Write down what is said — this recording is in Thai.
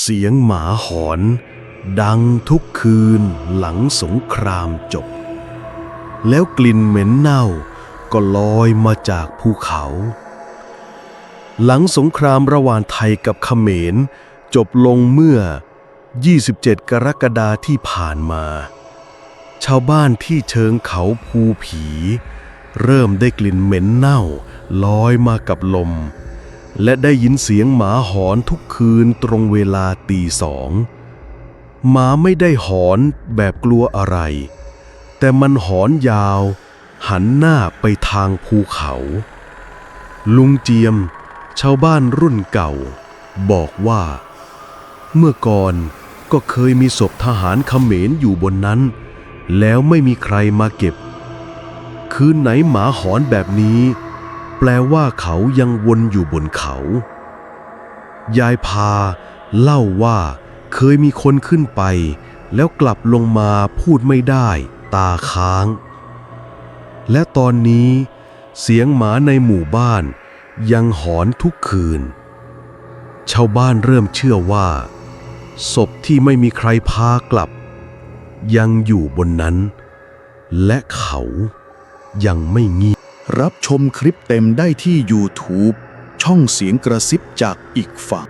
เสียงหมาหอน ดังทุกคืนหลังสงครามจบ แล้วกลิ่นเหม็นเน่าก็ลอยมาจากภูเขา หลังสงครามระหว่างไทยกับเขมร จบลงเมื่อ 27 กรกฎาที่ผ่านมา ชาวบ้านที่เชิงเขาภูผี เริ่มได้กลิ่นเหม็นเน่าลอยมากับลม และได้ยินเสียงหมาหอนทุกคืนตรงเวลาตีสอง หมาไม่ได้หอนแบบกลัวอะไร แต่มันหอนยาว หันหน้าไปทางภูเขา ลุงเจียม ชาวบ้านรุ่นเก่า บอกว่า เมื่อก่อนก็เคยมีศพทหารเขมรอยู่บนนั้น แล้วไม่มีใครมาเก็บ คืนไหนหมาหอนแบบนี้ ลว่าเขายังวนอยู่บนเขา ยายพาเล่าว่าเคยมีคนขึ้นไป แล้วกลับลงมาพูดไม่ได้ ตาค้าง และตอนนี้เสียงหมาในหมู่บ้าน ยังหอนทุกคืน ชาวบ้านเริ่มเชื่อว่า ศพที่ไม่มีใครพากลับ ยังอยู่บนนั้น และเขายังไม่เงียบ รับชมคลิปเต็มได้ที่ YouTube ช่องเสียงกระซิบจากอีกฝั่ง